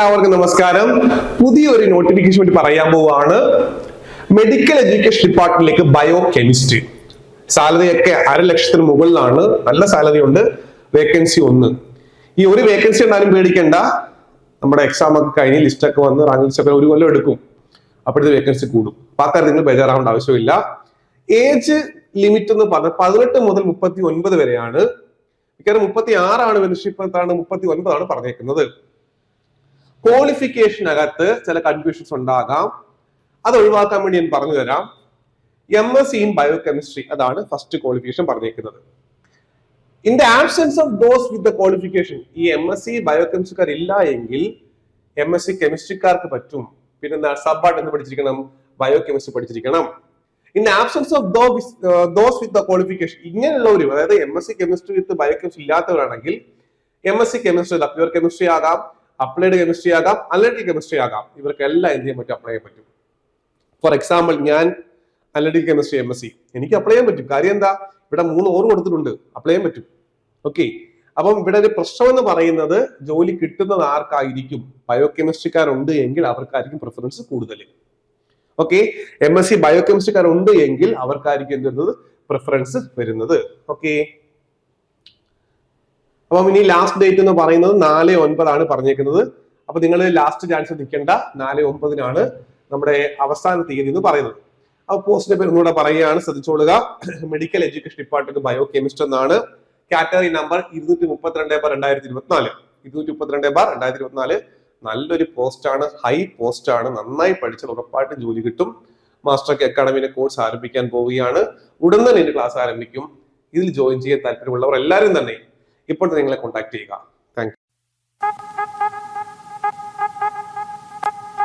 എല്ലാവർക്കും നമസ്കാരം. പുതിയൊരു നോട്ടിഫിക്കേഷൻ വേണ്ടി പറയാൻ പോവാണ്. മെഡിക്കൽ എഡ്യൂക്കേഷൻ ഡിപ്പാർട്ട്മെന്റിലേക്ക് ബയോ കെമിസ്ട്രി സാലറിയൊക്കെ അര ലക്ഷത്തിന് മുകളിലാണ്. നല്ല സാലറി ഉണ്ട് വേക്കൻസി ഒന്ന്. ഈ ഒരു വേക്കൻസി ഉണ്ടാലും പേടിക്കേണ്ട. നമ്മുടെ എക്സാം ഒക്കെ കഴിഞ്ഞ് ലിസ്റ്റ് ഒക്കെ വന്ന് റാങ്ക് ലിസ്റ്റൊക്കെ ഒരു കൊല്ലം എടുക്കും. അപ്പോഴത്തെ വേക്കൻസി കൂടും. അപ്പൊ അക്കാര്യം നിങ്ങൾ ബേജാറാവേണ്ട ആവശ്യമില്ല. ഏജ് ലിമിറ്റ് എന്ന് പറഞ്ഞാൽ പതിനെട്ട് മുതൽ മുപ്പത്തി ഒൻപത് വരെയാണ്. മിക്കവാറും മുപ്പത്തി ആറാണ് മെമ്പർഷിപ്പ് മുപ്പത്തി ഒൻപതാണ് പറഞ്ഞേക്കുന്നത്. ക്വാളിഫിക്കേഷനകത്ത് ചില കൺഫ്യൂഷൻസ് ഉണ്ടാകാം. അത് ഒഴിവാക്കാൻ വേണ്ടി ഞാൻ പറഞ്ഞു തരാം M S C in biochemistry അതാണ് ഫസ്റ്റ് ക്വാളിഫിക്കേഷൻ പറഞ്ഞേക്കുന്നത് in the absence of those with the qualification ഈ എം എസ് സി ബയോകെമിസ്ട്രിക്കാർ ഇല്ല എങ്കിൽ എം എസ് സി കെമിസ്ട്രിക്കാർക്ക് പറ്റും. പിന്നെ എന്താ സബ് എന്ന് പഠിച്ചിരിക്കണം ബയോകെമിസ്ട്രി പഠിച്ചിരിക്കണം. In absence of those with the qualification ഇങ്ങനെയുള്ളവരും അതായത് M S C chemistry with biochemistry ഇല്ലാത്തവരാണെങ്കിൽ M S C chemistry pure chemistry ആകാം. അപ്ലൈഡ് കെമിസ്ട്രി ആകാം അനലിറ്റിക് കെമിസ്ട്രി ആകാം. ഇവർക്ക് എല്ലാം എന്ത് ചെയ്യാൻ പറ്റും? അപ്ലൈ ചെയ്യാൻ പറ്റും. ഫോർ എക്സാമ്പിൾ ഞാൻ analytic chemistry M S C എനിക്ക് അപ്ലൈ ചെയ്യാൻ പറ്റും. കാര്യം എന്താ? ഇവിടെ മൂന്ന് ഓർ കൊടുത്തിട്ടുണ്ട്. അപ്ലൈ ചെയ്യാൻ പറ്റും. ഓക്കെ അപ്പം ഇവിടെ ഒരു പ്രശ്നം എന്ന് പറയുന്നത് ജോലി കിട്ടുന്നത് ആർക്കായിരിക്കും? ബയോ കെമിസ്ട്രിക്കാരുണ്ട് എങ്കിൽ അവർക്കായിരിക്കും പ്രിഫറൻസ് കൂടുതൽ ഓക്കെ എം എസ് സി കെമിസ്ട്രിക്കാരുണ്ട് എങ്കിൽ അവർക്കായിരിക്കും എന്ത് വരുന്നത്? പ്രിഫറൻസ് വരുന്നത്. ഓക്കെ അപ്പം ഇനി ലാസ്റ്റ് ഡേറ്റ് എന്ന് പറയുന്നത് നാല് ഒൻപതാണ് പറഞ്ഞേക്കുന്നത്. അപ്പൊ നിങ്ങൾ ലാസ്റ്റ് ചാൻസ് നിൽക്കേണ്ട. നാല് ഒമ്പതിനാണ് നമ്മുടെ അവസാന തീയതി എന്ന് പറയുന്നത്. അപ്പൊ പോസ്റ്റിന്റെ പേര് ഒന്നുകൂടെ പറയുകയാണ്. ശ്രദ്ധിച്ചോളുക. Medical education department bio chemist എന്നാണ്. കാറ്റഗറി നമ്പർ ഇരുന്നൂറ്റി മുപ്പത്തിരണ്ട് ബാർ രണ്ടായിരത്തി ഇരുപത്തിനാല് ഇരുന്നൂറ്റി മുപ്പത്തിരണ്ട് ബാർ രണ്ടായിരത്തി ഇരുപത്തിനാല് നല്ലൊരു പോസ്റ്റ് ആണ്. ഹൈ പോസ്റ്റ് ആണ്. നന്നായി പഠിച്ചാൽ ഉറപ്പായിട്ട് ജോലി കിട്ടും. മാസ്റ്റർ അക്കാഡമിയിലെ കോഴ്സ് ആരംഭിക്കാൻ പോവുകയാണ്. ഉടൻ തന്നെ ഇതിന്റെ ക്ലാസ് ആരംഭിക്കും. ഇതിൽ ജോയിൻ ചെയ്യാൻ താല്പര്യമുള്ളവർ എല്ലാവരും തന്നെ ഇപ്പോൾ നിങ്ങളെ കോൺടാക്ട് ചെയ്യുക. താങ്ക്